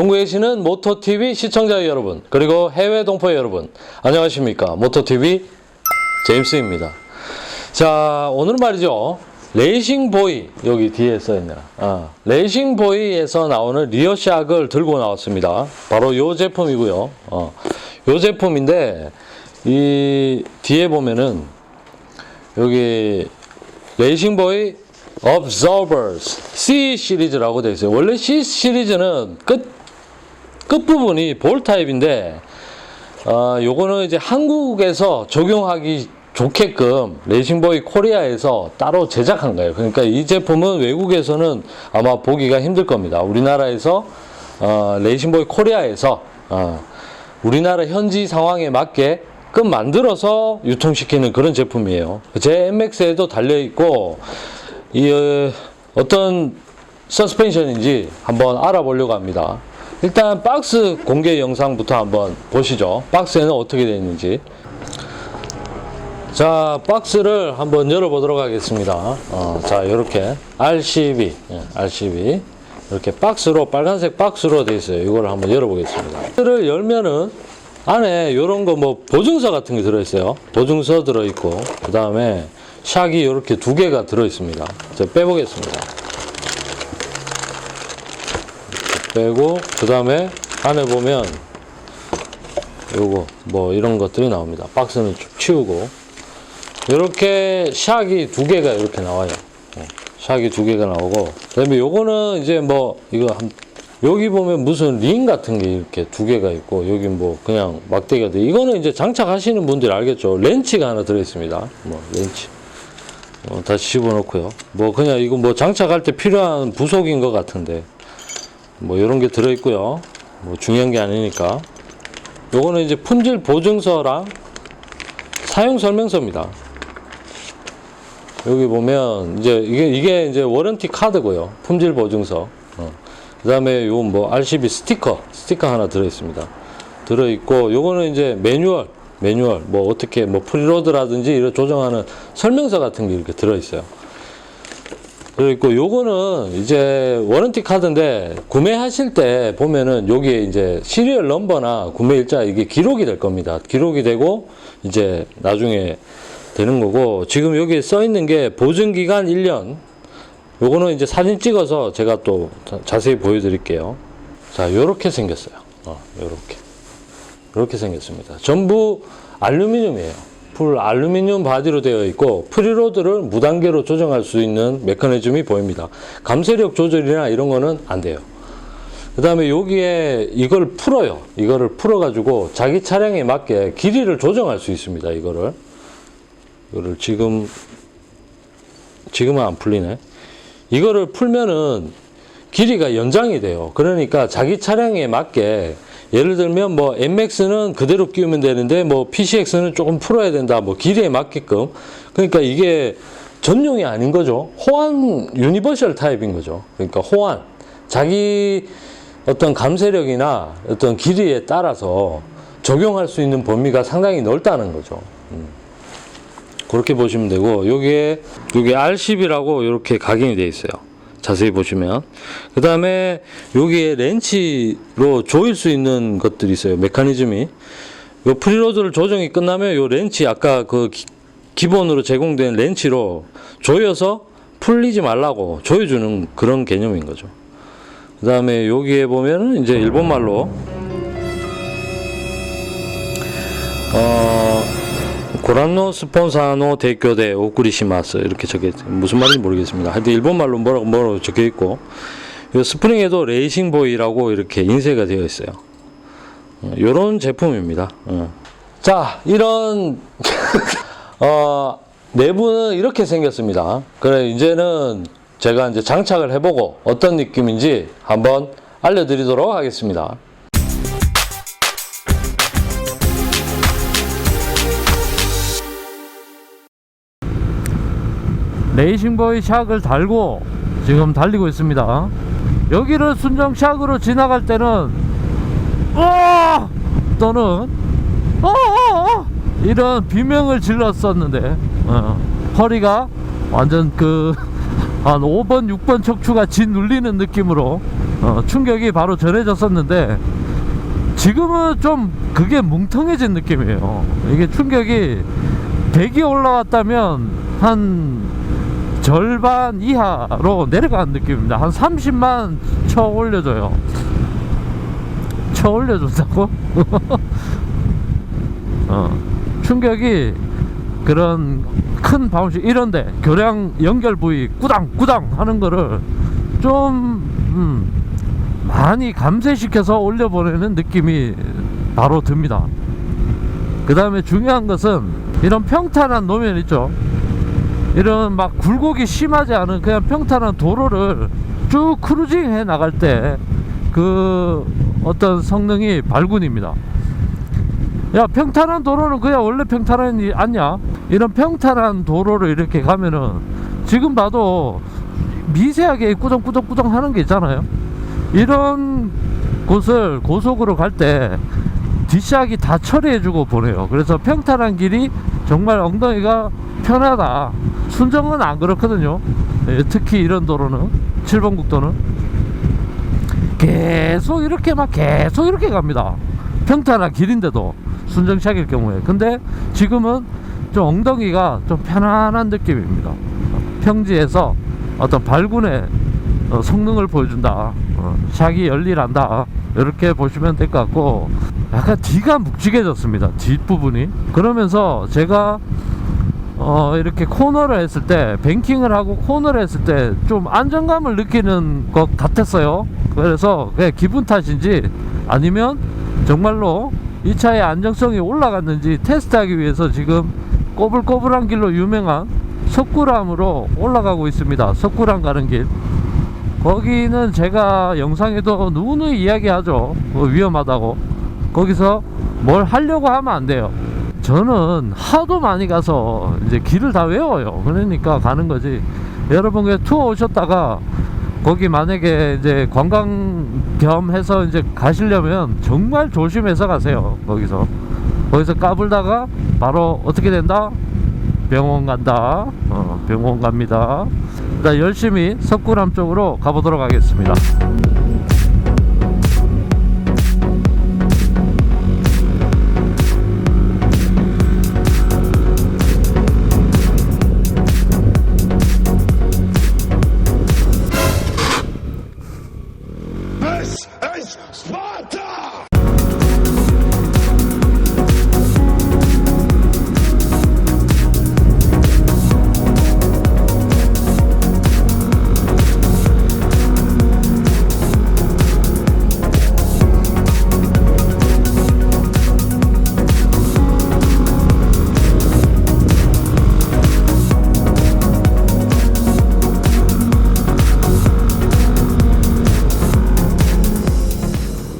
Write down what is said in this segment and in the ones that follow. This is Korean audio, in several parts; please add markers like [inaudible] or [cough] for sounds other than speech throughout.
자, 전국에 계시는 모토TV 시청자 여러분, 그리고 해외 동포 여러분, 안녕하십니까. 모토TV 제임스입니다. 자, 오늘은 말이죠. 레이싱보이, 여기 뒤에 써있네요. 아, 레이싱보이에서 나오는 리어샥을 들고 나왔습니다. 바로 요 제품이고요. 어, 요 제품인데, 이 뒤에 보면은, 여기 레이싱보이 Observers C 시리즈라고 되어 있어요. 원래 C 시리즈는 끝 끝부분이 볼 타입인데 어, 요거는 이제 한국에서 적용하기 좋게끔 레이싱보이 코리아에서 따로 제작한 거예요. 그러니까 이 제품은 외국에서는 아마 보기가 힘들 겁니다. 우리나라에서 어, 레이싱보이 코리아에서 어, 우리나라 현지 상황에 맞게 끔 만들어서 유통시키는 그런 제품이에요. 제 MX에도 달려 있고 이 어, 어떤 서스펜션인지 한번 알아보려고 합니다. 일단 박스 공개 영상부터 한번 보시죠. 박스에는 어떻게 되어 있는지. 자, 박스를 한번 열어보도록 하겠습니다. 어, 자, 이렇게 RCB, 예, RCB 이렇게 박스로 빨간색 박스로 되어 있어요. 이걸 한번 열어보겠습니다. 박스를 열면은 안에 이런 거 뭐 보증서 같은 게 들어있어요. 보증서 들어있고 그 다음에 샥이 이렇게 두 개가 들어있습니다. 제가 빼보겠습니다. 이렇게 빼고 그 다음에 안에 보면 요거 뭐 이런 것들이 나옵니다. 박스는 쭉 치우고 이렇게 샥이 두 개가 이렇게 나와요. 어, 샥이 두 개가 나오고 그 다음에 요거는 이제 뭐 이거 한 여기 보면 무슨 링 같은 게 이렇게 두 개가 있고 여기 뭐 그냥 막대기가 돼. 이거는 이제 장착하시는 분들이 알겠죠. 렌치가 하나 들어 있습니다. 뭐 렌치. 어, 다시 집어넣고요. 뭐 그냥 이거 뭐 장착할 때 필요한 부속인 것 같은데 뭐 이런 게 들어 있고요. 뭐 중요한 게 아니니까. 요거는 이제 품질 보증서랑 사용 설명서입니다. 여기 보면 이제 이게 이게 이제 워런티 카드고요. 품질 보증서. 어. 그다음에 요 뭐 RCB 스티커 스티커 하나 들어 있습니다. 들어 있고 요거는 이제 매뉴얼 매뉴얼 뭐 어떻게 뭐 프리로드라든지 이런 조정하는 설명서 같은 게 이렇게 들어 있어요. 그리고 요거는 이제 워런티 카드인데 구매하실 때 보면은 여기에 이제 시리얼 넘버나 구매 일자 이게 기록이 될 겁니다. 기록이 되고 이제 나중에 되는 거고 지금 여기 써 있는 게 보증 기간 1년. 요거는 이제 사진 찍어서 제가 또 자- 자세히 보여 드릴게요. 자, 요렇게 생겼어요. 어, 요렇게. 이렇게 생겼습니다. 전부 알루미늄이에요. 풀 알루미늄 바디로 되어 있고 프리로드를 무단계로 조정할 수 있는 메커니즘이 보입니다. 감쇄력 조절이나 이런 거는 안 돼요. 그 다음에 여기에 이걸 풀어요. 이거를 풀어가지고 자기 차량에 맞게 길이를 조정할 수 있습니다. 이거를. 이거를 지금, 지금은 안 풀리네. 이거를 풀면은 길이가 연장이 돼요. 그러니까 자기 차량에 맞게 예를 들면 뭐 MX는 그대로 끼우면 되는데 뭐 PCX는 조금 풀어야 된다. 뭐 길이에 맞게끔. 그러니까 이게 전용이 아닌 거죠. 호환 유니버셜 타입인 거죠. 그러니까 호환. 자기 어떤 감쇄력이나 어떤 길이에 따라서 적용할 수 있는 범위가 상당히 넓다는 거죠. 음. 그렇게 보시면 되고 여기에 여기 R10이라고 이렇게 각인이 되어 있어요. 자세히 보시면 그 다음에 여기에 렌치로 조일 수 있는 것들이 있어요. 메커니즘이 요 프리로드를 조정이 끝나면 요 렌치 아까 그 기, 기본으로 제공된 렌치로 조여서 풀리지 말라고 조여주는 그런 개념인 거죠. 그 다음에 여기에 보면은 이제 일본말로 어 고란노 스폰사노 대교대 오쿠리시마스 이렇게 적혀 있 무슨 말인지 모르겠습니다. 하여튼 일본 말로 뭐라고 뭐라고 적혀 있고 이 스프링에도 레이싱 보이라고 이렇게 인쇄가 되어 있어요. 이런 제품입니다. 어. 자, 이런 [laughs] 어, 내부는 이렇게 생겼습니다. 그래 이제는 제가 이제 장착을 해보고 어떤 느낌인지 한번 알려드리도록 하겠습니다. 레이싱보이 샥을 달고 지금 달리고 있습니다. 여기를 순정 샥으로 지나갈 때는 어 또는 어 이런 비명을 질렀었는데 어, 허리가 완전 그 [laughs] 한 5번 6번 척추가 짓 눌리는 느낌으로 어, 충격이 바로 전해졌었는데 지금은 좀 그게 뭉텅해진 느낌이에요. 이게 충격이 100이 올라왔다면 한 절반 이하로 내려가는 느낌입니다. 한 30만 쳐 올려줘요. 쳐 올려준다고? [laughs] 어, 충격이 그런 큰 바운스 이런데 교량 연결 부위 꾸당 꾸당 하는 거를 좀 음, 많이 감쇄시켜서 올려보내는 느낌이 바로 듭니다. 그 다음에 중요한 것은 이런 평탄한 노면 있죠. 이런 막 굴곡이 심하지 않은 그냥 평탄한 도로를 쭉 크루징 해 나갈 때 그 어떤 성능이 발군입니다. 야 평탄한 도로는 그냥 원래 평탄하지 않냐? 이런 평탄한 도로를 이렇게 가면은 지금 봐도 미세하게 꾸덕꾸덕꾸덕 하는 게 있잖아요. 이런 곳을 고속으로 갈 때 뒷샥이 다 처리해주고 보내요. 그래서 평탄한 길이 정말 엉덩이가 편하다. 순정은 안 그렇거든요. 예, 특히 이런 도로는 7번 국도는 계속 이렇게 막 계속 이렇게 갑니다. 평탄한 길인데도 순정샥일 경우에. 근데 지금은 좀 엉덩이가 좀 편안한 느낌입니다. 평지에서 어떤 발군의 어, 성능을 보여준다. 어, 샥이 열일한다. 이렇게 보시면 될 것 같고 약간 뒤가 묵직해졌습니다. 뒷부분이. 그러면서 제가 어, 이렇게 코너를 했을 때 뱅킹을 하고 코너를 했을 때 좀 안정감을 느끼는 것 같았어요. 그래서 그냥 기분 탓인지 아니면 정말로 이 차의 안정성이 올라갔는지 테스트하기 위해서 지금 꼬불꼬불한 길로 유명한 석굴암으로 올라가고 있습니다. 석굴암 가는 길. 거기는 제가 영상에도 누누이 이야기하죠. 뭐 위험하다고. 거기서 뭘 하려고 하면 안 돼요. 저는 하도 많이 가서 이제 길을 다 외워요. 그러니까 가는 거지. 여러분 그 투어 오셨다가 거기 만약에 이제 관광 겸 해서 이제 가시려면 정말 조심해서 가세요. 거기서. 거기서 까불다가 바로 어떻게 된다? 병원 간다. 어, 병원 갑니다. 일단 열심히 석굴암 쪽으로 가보도록 하겠습니다.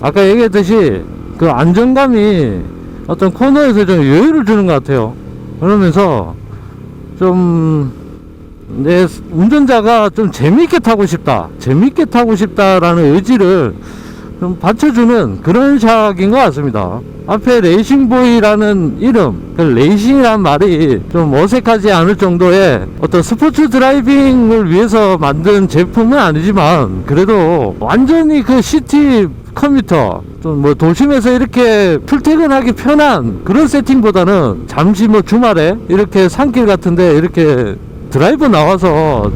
아까 얘기했듯이 그 안정감이 어떤 코너에서 좀 여유를 주는 것 같아요. 그러면서 좀 내 운전자가 좀 재밌게 타고 싶다, 재밌게 타고 싶다라는 의지를 좀 받쳐주는 그런 샥인 것 같습니다. 앞에 레이싱보이라는 이름, 그 레이싱이란 말이 좀 어색하지 않을 정도의 어떤 스포츠 드라이빙을 위해서 만든 제품은 아니지만 그래도 완전히 그 시티 컴퓨터 좀 뭐 도심에서 이렇게 출퇴근하기 편한 그런 세팅보다는 잠시 뭐 주말에 이렇게 산길 같은데 이렇게 드라이브 나와서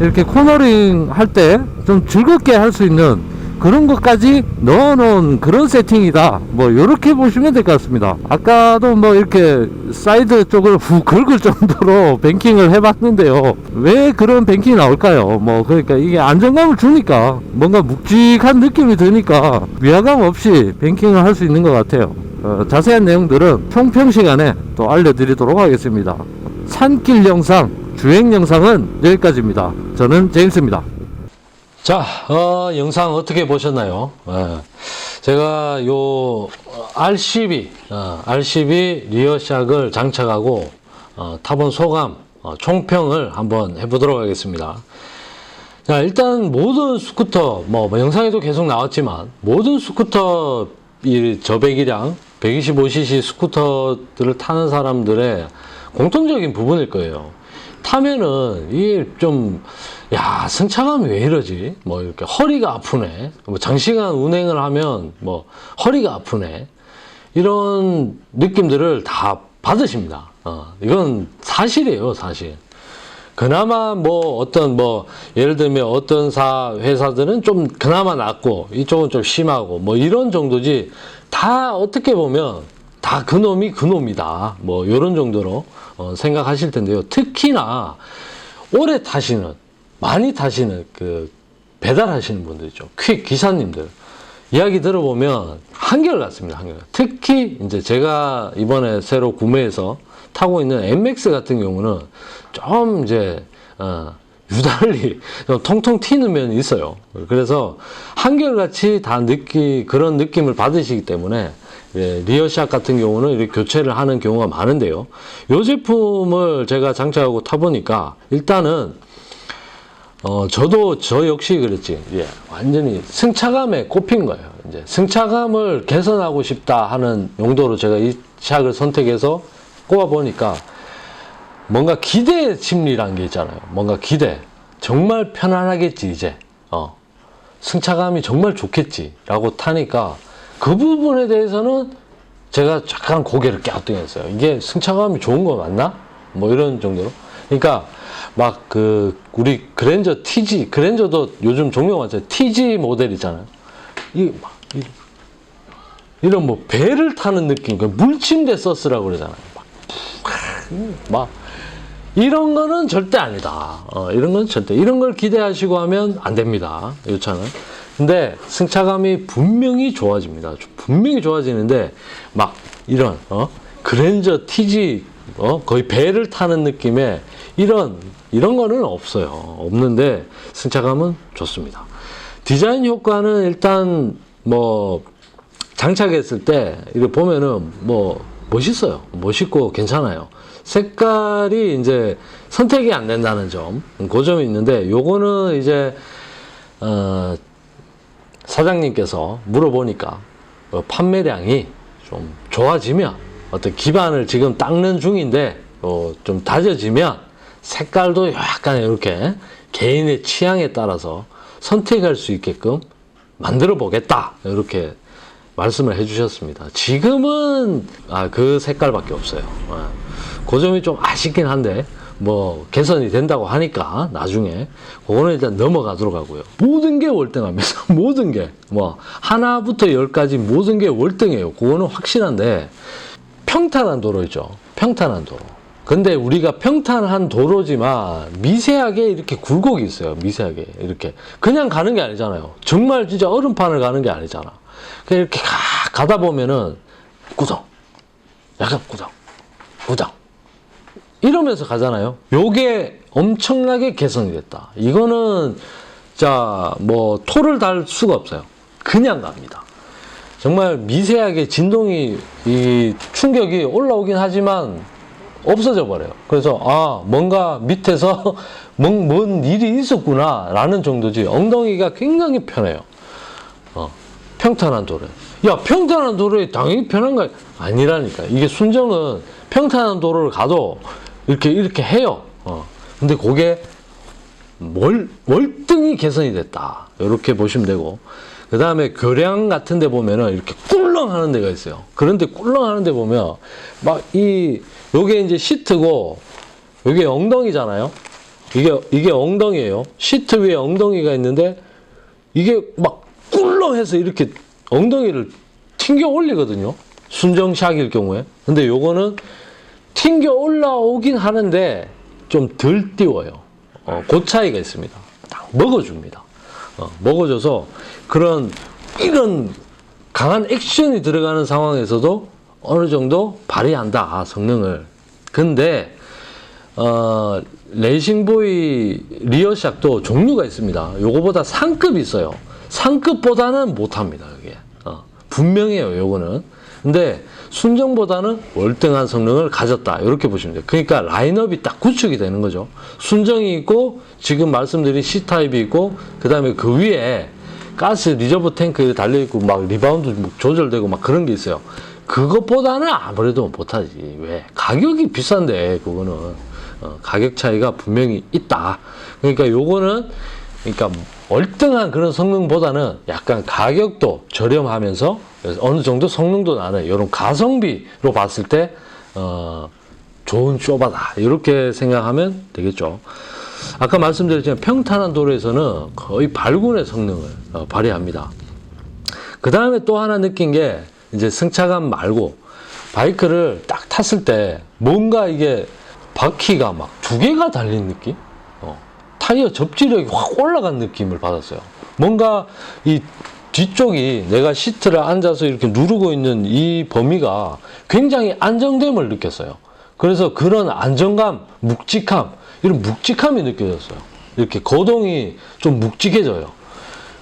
이렇게 코너링 할 때 좀 즐겁게 할 수 있는 그런 것까지 넣어놓은 그런 세팅이다. 뭐 이렇게 보시면 될 것 같습니다. 아까도 뭐 이렇게 사이드 쪽을 후 긁을 정도로 [laughs] 뱅킹을 해봤는데요. 왜 그런 뱅킹이 나올까요? 뭐 그러니까 이게 안정감을 주니까 뭔가 묵직한 느낌이 드니까 위화감 없이 뱅킹을 할 수 있는 것 같아요. 어, 자세한 내용들은 총평 시간에 또 알려드리도록 하겠습니다. 산길 영상, 주행 영상은 여기까지입니다. 저는 제임스입니다. 자, 어, 영상 어떻게 보셨나요? 예. 제가 요 어, RCB, 어, RCB 리어샥을 장착하고 어, 타본 소감, 어, 총평을 한번 해보도록 하겠습니다. 자, 일단 모든 스쿠터, 뭐, 뭐 영상에도 계속 나왔지만 모든 스쿠터 이 저배기량 125cc 스쿠터들을 타는 사람들의 공통적인 부분일 거예요. 타면은 이게 좀, 야, 승차감이 왜 이러지? 뭐 이렇게 허리가 아프네. 뭐 장시간 운행을 하면 뭐 허리가 아프네. 이런 느낌들을 다 받으십니다. 어, 이건 사실이에요, 사실. 그나마 뭐 어떤 뭐 예를 들면 어떤 사 회사들은 좀 그나마 낫고 이쪽은 좀 심하고 뭐 이런 정도지 다 어떻게 보면 다 그놈이 그놈이다 뭐 이런 정도로 어, 생각하실 텐데요 특히나 오래 타시는 많이 타시는 그 배달하시는 분들 있죠 퀵 기사님들 이야기 들어보면 한결같습니다 한결 특히 이제 제가 이번에 새로 구매해서 타고 있는 MX 같은 경우는 좀 이제 어, 유달리 [laughs] 좀 통통 튀는 면이 있어요. 그래서 한결같이 다 느끼 그런 느낌을 받으시기 때문에 예, 리어샷 같은 경우는 이렇게 교체를 하는 경우가 많은데요. 이 제품을 제가 장착하고 타보니까 일단은 어, 저도 저 역시 그랬지. 예, 완전히 승차감에 꼽힌 거예요. 이제 승차감을 개선하고 싶다 하는 용도로 제가 이 샥을 선택해서 꼽아 보니까 뭔가 기대 심리란 게 있잖아요. 뭔가 기대. 정말 편안하겠지, 이제. 어. 승차감이 정말 좋겠지라고 타니까 그 부분에 대해서는 제가 약간 고개를 갸우뚱했어요. 이게 승차감이 좋은 거 맞나? 뭐 이런 정도로. 그러니까 막 그 우리 그랜저 TG, 그랜저도 요즘 종류가 많잖아요. TG 모델 있잖아요. 이막 이런 뭐 배를 타는 느낌, 그 물침대 서스라고 그러잖아요. 막, 막 이런 거는 절대 아니다. 어, 이런 건 절대 이런 걸 기대하시고 하면 안 됩니다. 이 차는. 근데 승차감이 분명히 좋아집니다. 분명히 좋아지는데 막 이런 어? 그랜저 TG 어? 거의 배를 타는 느낌의 이런 이런 거는 없어요. 없는데 승차감은 좋습니다. 디자인 효과는 일단 뭐 장착했을 때 이거 보면은 뭐 멋있어요. 멋있고 괜찮아요. 색깔이 이제 선택이 안 된다는 점, 그 점이 있는데 요거는 이제 어, 사장님께서 물어보니까 어, 판매량이 좀 좋아지면 어떤 기반을 지금 닦는 중인데 어, 좀 다져지면 색깔도 약간 이렇게 개인의 취향에 따라서 선택할 수 있게끔 만들어 보겠다 이렇게 말씀을 해주셨습니다. 지금은 아, 그 색깔밖에 없어요. 아, 그 점이 좀 아쉽긴 한데 뭐 개선이 된다고 하니까 나중에 그거는 일단 넘어가도록 하고요. 모든 게 월등합니다. [laughs] 모든 게 뭐 하나부터 열까지 모든 게 월등해요. 그거는 확실한데 평탄한 도로죠. 평탄한 도로. 근데 우리가 평탄한 도로지만 미세하게 이렇게 굴곡이 있어요. 미세하게 이렇게 그냥 가는 게 아니잖아요. 정말 진짜 얼음판을 가는 게 아니잖아. 이렇게 가, 가다 보면은 구성, 약간 구성, 구성 이러면서 가잖아요. 요게 엄청나게 개선이 됐다. 이거는 자 뭐 토를 달 수가 없어요. 그냥 갑니다. 정말 미세하게 진동이 이 충격이 올라오긴 하지만 없어져 버려요. 그래서 아 뭔가 밑에서 [laughs] 뭔, 뭔 일이 있었구나라는 정도지 엉덩이가 굉장히 편해요. 어, 평탄한 도로. 야 평탄한 도로에 당연히 편한가 아니라니까. 이게 순정은 평탄한 도로를 가도 이렇게 이렇게 해요. 어, 근데 그게 월, 월등히 개선이 됐다. 이렇게 보시면 되고. 그 다음에 교량 같은 데 보면은 이렇게 꿀렁 하는 데가 있어요. 그런데 꿀렁 하는 데 보면 막 이, 요게 이제 시트고, 요게 엉덩이잖아요. 이게, 이게 엉덩이에요. 시트 위에 엉덩이가 있는데 이게 막 꿀렁해서 이렇게 엉덩이를 튕겨 올리거든요. 순정샥일 경우에. 근데 요거는 튕겨 올라오긴 하는데 좀 덜 띄워요. 어, 그 차이가 있습니다. 딱 먹어줍니다. 어, 먹어줘서 그런 이런 강한 액션이 들어가는 상황에서도 어느 정도 발휘한다 아, 성능을. 근데 어, 레이싱보이 리어샥도 종류가 있습니다. 요거보다 상급이 있어요. 상급보다는 못합니다. 이게 어, 분명해요. 요거는. 근데 순정보다는 월등한 성능을 가졌다. 이렇게 보시면 돼요. 그러니까 라인업이 딱 구축이 되는 거죠. 순정이 있고 지금 말씀드린 C타입이 있고 그 다음에 그 위에 가스 리저브 탱크 달려 있고 막 리바운드 뭐 조절되고 막 그런 게 있어요. 그것보다는 아무래도 못하지. 왜? 가격이 비싼데 그거는. 어, 가격 차이가 분명히 있다. 그러니까 요거는 그러니까 월등한 그런 성능보다는 약간 가격도 저렴하면서 어느 정도 성능도 나는 이런 가성비로 봤을 때 어, 좋은 쇼바다 이렇게 생각하면 되겠죠. 아까 말씀드렸지만 평탄한 도로에서는 거의 발군의 성능을 어, 발휘합니다. 그 다음에 또 하나 느낀 게 이제 승차감 말고 바이크를 딱 탔을 때 뭔가 이게 바퀴가 막 두 개가 달린 느낌? 어, 타이어 접지력이 확 올라간 느낌을 받았어요. 뭔가 이 뒤쪽이 내가 시트를 앉아서 이렇게 누르고 있는 이 범위가 굉장히 안정됨을 느꼈어요. 그래서 그런 안정감, 묵직함, 이런 묵직함이 느껴졌어요. 이렇게 거동이 좀 묵직해져요.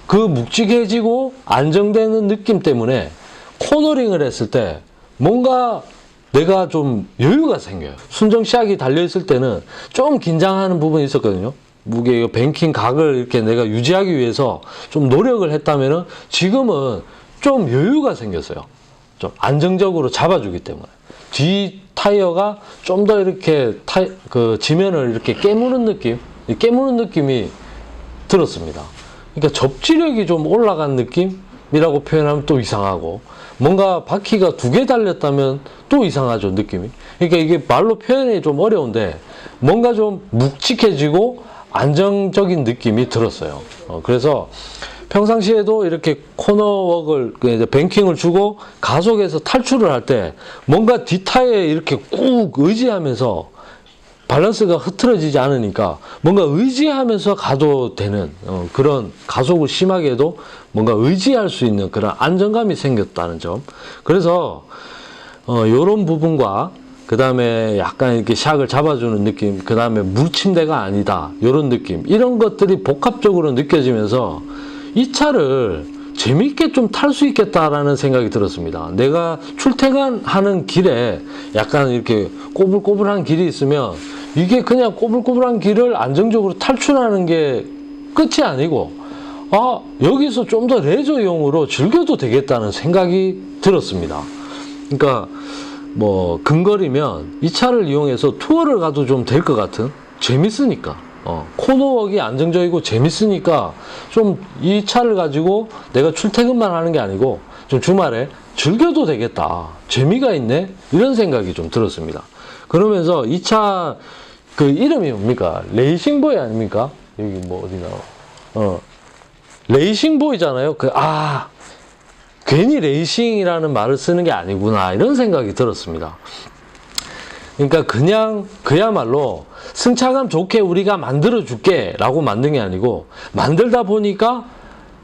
그 묵직해지고 안정되는 느낌 때문에 코너링을 했을 때 뭔가 내가 좀 여유가 생겨요. 순정 시약이 달려있을 때는 좀 긴장하는 부분이 있었거든요. 무게, 뱅킹 각을 이렇게 내가 유지하기 위해서 좀 노력을 했다면은 지금은 좀 여유가 생겼어요. 좀 안정적으로 잡아주기 때문에. 뒤 타이어가 좀 더 이렇게 타, 그 지면을 이렇게 깨무는 느낌, 이 깨무는 느낌이 들었습니다. 그러니까 접지력이 좀 올라간 느낌이라고 표현하면 또 이상하고 뭔가 바퀴가 두 개 달렸다면 또 이상하죠 느낌이. 그러니까 이게 말로 표현이 좀 어려운데 뭔가 좀 묵직해지고 안정적인 느낌이 들었어요. 어, 그래서 평상시에도 이렇게 코너웍을 그 뱅킹을 주고 가속에서 탈출을 할 때 뭔가 뒷타에 이렇게 꾹 의지하면서 밸런스가 흐트러지지 않으니까 뭔가 의지하면서 가도 되는 어, 그런 가속을 심하게 해도 뭔가 의지할 수 있는 그런 안정감이 생겼다는 점. 그래서 어, 요런 부분과 그 다음에 약간 이렇게 샥을 잡아주는 느낌, 그 다음에 물침대가 아니다, 요런 느낌, 이런 것들이 복합적으로 느껴지면서 이 차를 재밌게 좀 탈 수 있겠다라는 생각이 들었습니다. 내가 출퇴근하는 길에 약간 이렇게 꼬불꼬불한 길이 있으면 이게 그냥 꼬불꼬불한 길을 안정적으로 탈출하는 게 끝이 아니고 아, 여기서 좀 더 레저용으로 즐겨도 되겠다는 생각이 들었습니다. 그러니까 뭐 근거리면 이 차를 이용해서 투어를 가도 좀 될 것 같은? 재밌으니까. 어, 코너웍이 안정적이고 재밌으니까 좀 이 차를 가지고 내가 출퇴근만 하는 게 아니고 좀 주말에 즐겨도 되겠다. 재미가 있네? 이런 생각이 좀 들었습니다. 그러면서 이 차 그 이름이 뭡니까? 레이싱보이 아닙니까? 여기 뭐 어디 나와? 어. 레이싱보이잖아요. 그 아 괜히 레이싱이라는 말을 쓰는 게 아니구나 이런 생각이 들었습니다. 그러니까 그냥 그야말로 승차감 좋게 우리가 만들어 줄게 라고 만든 게 아니고 만들다 보니까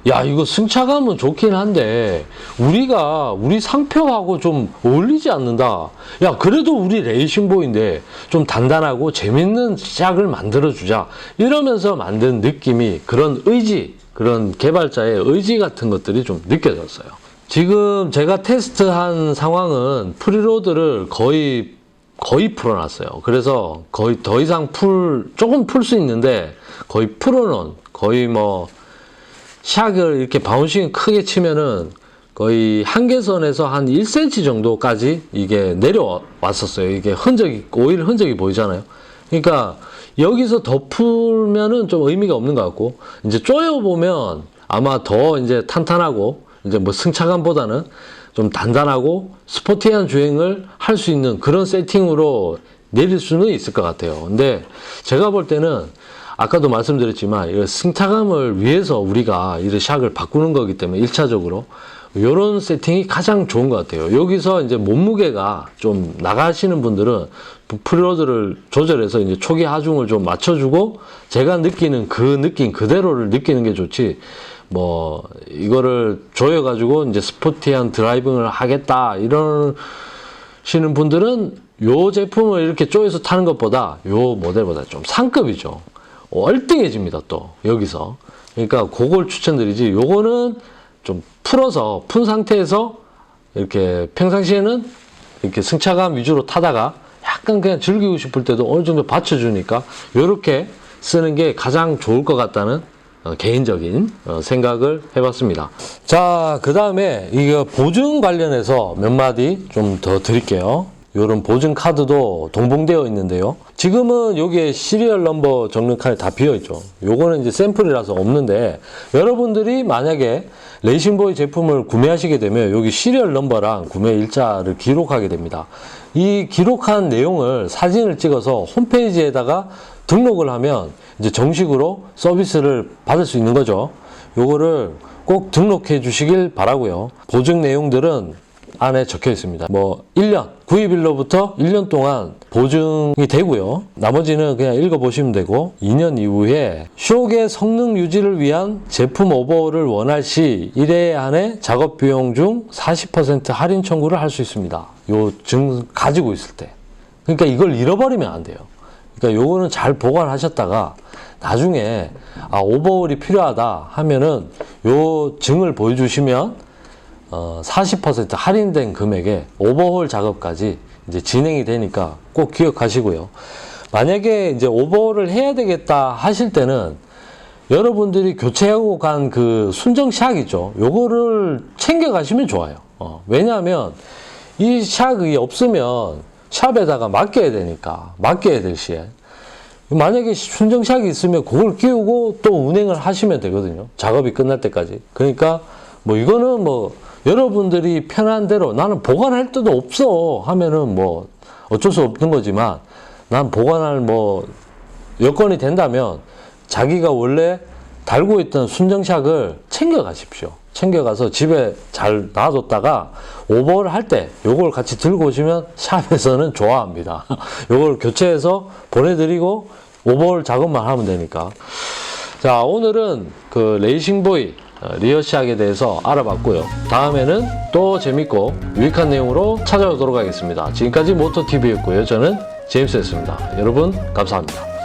야 이거 승차감은 좋긴 한데 우리가 우리 상표하고 좀 어울리지 않는다. 야 그래도 우리 레이싱보인데 좀 단단하고 재밌는 시작을 만들어 주자. 이러면서 만든 느낌이 그런 의지 그런 개발자의 의지 같은 것들이 좀 느껴졌어요 지금 제가 테스트한 상황은 프리로드를 거의 거의 풀어놨어요. 그래서 거의 더 이상 풀 조금 풀 수 있는데 거의 풀어놓은 거의 뭐 샥을 이렇게 바운싱 크게 치면은 거의 한계선에서 한 1cm 정도까지 이게 내려왔었어요. 이게 흔적이 오일 흔적이 보이잖아요. 그러니까 여기서 더 풀면은 좀 의미가 없는 것 같고 이제 쪼여 보면 아마 더 이제 탄탄하고 이제 뭐 승차감보다는 좀 단단하고 스포티한 주행을 할 수 있는 그런 세팅으로 내릴 수는 있을 것 같아요. 근데 제가 볼 때는 아까도 말씀드렸지만 이 승차감을 위해서 우리가 이 샥을 바꾸는 거기 때문에 1차적으로 이런 세팅이 가장 좋은 것 같아요. 여기서 이제 몸무게가 좀 나가시는 분들은 프리로드를 조절해서 이제 초기 하중을 좀 맞춰주고 제가 느끼는 그 느낌 그대로를 느끼는 게 좋지. 뭐 이거를 조여 가지고 이제 스포티한 드라이빙을 하겠다 이러시는 분들은 요 제품을 이렇게 조여서 타는 것보다 요 모델보다 좀 상급이죠. 얼등해집니다 또 여기서. 그러니까 그걸 추천드리지. 요거는 좀 풀어서 푼 상태에서 이렇게 평상시에는 이렇게 승차감 위주로 타다가 약간 그냥 즐기고 싶을 때도 어느 정도 받쳐주니까 이렇게 쓰는 게 가장 좋을 것 같다는 어, 개인적인 어, 생각을 해봤습니다. 자, 그 다음에 이거 보증 관련해서 몇 마디 좀 더 드릴게요. 이런 보증 카드도 동봉되어 있는데요. 지금은 여기에 시리얼 넘버 적는 칸이 다 비어 있죠. 요거는 이제 샘플이라서 없는데 여러분들이 만약에 레이싱보이 제품을 구매하시게 되면 여기 시리얼 넘버랑 구매 일자를 기록하게 됩니다. 이 기록한 내용을 사진을 찍어서 홈페이지에다가 등록을 하면 이제 정식으로 서비스를 받을 수 있는 거죠. 요거를 꼭 등록해 주시길 바라고요. 보증 내용들은 안에 적혀 있습니다. 뭐 1년 구입일로부터 1년 동안 보증이 되고요. 나머지는 그냥 읽어 보시면 되고 2년 이후에 쇼의 성능 유지를 위한 제품 오버홀을 원할 시 1회 안에 작업 비용 중 40% 할인 청구를 할 수 있습니다. 요 증 가지고 있을 때. 그러니까 이걸 잃어버리면 안 돼요. 그러니까 요거는 잘 보관하셨다가 나중에 아 오버홀이 필요하다 하면은 요 증을 보여주시면 어, 40% 할인된 금액에 오버홀 작업까지 이제 진행이 되니까 꼭 기억하시고요. 만약에 이제 오버홀을 해야 되겠다 하실 때는 여러분들이 교체하고 간 그 순정 샥이죠. 요거를 챙겨 가시면 좋아요. 어, 왜냐하면 이 샥이 없으면 샵에다가 맡겨야 되니까 맡겨야 될 시에 만약에 순정 샥이 있으면 그걸 끼우고 또 운행을 하시면 되거든요. 작업이 끝날 때까지. 그러니까 뭐 이거는 뭐 여러분들이 편한 대로 나는 보관할 데도 없어 하면은 뭐 어쩔 수 없는 거지만 난 보관할 뭐 여건이 된다면 자기가 원래 달고 있던 순정샥을 챙겨 가십시오. 챙겨 가서 집에 잘 놔뒀다가 오버를 할 때 요걸 같이 들고 오시면 샵에서는 좋아합니다. [laughs] 요걸 교체해서 보내드리고 오버홀 작업만 하면 되니까. 자, 오늘은 그 레이싱보이 어, 리어시학에 대해서 알아봤고요. 다음에는 또 재밌고 유익한 내용으로 찾아오도록 하겠습니다. 지금까지 모토TV였고요. 저는 제임스였습니다. 여러분, 감사합니다.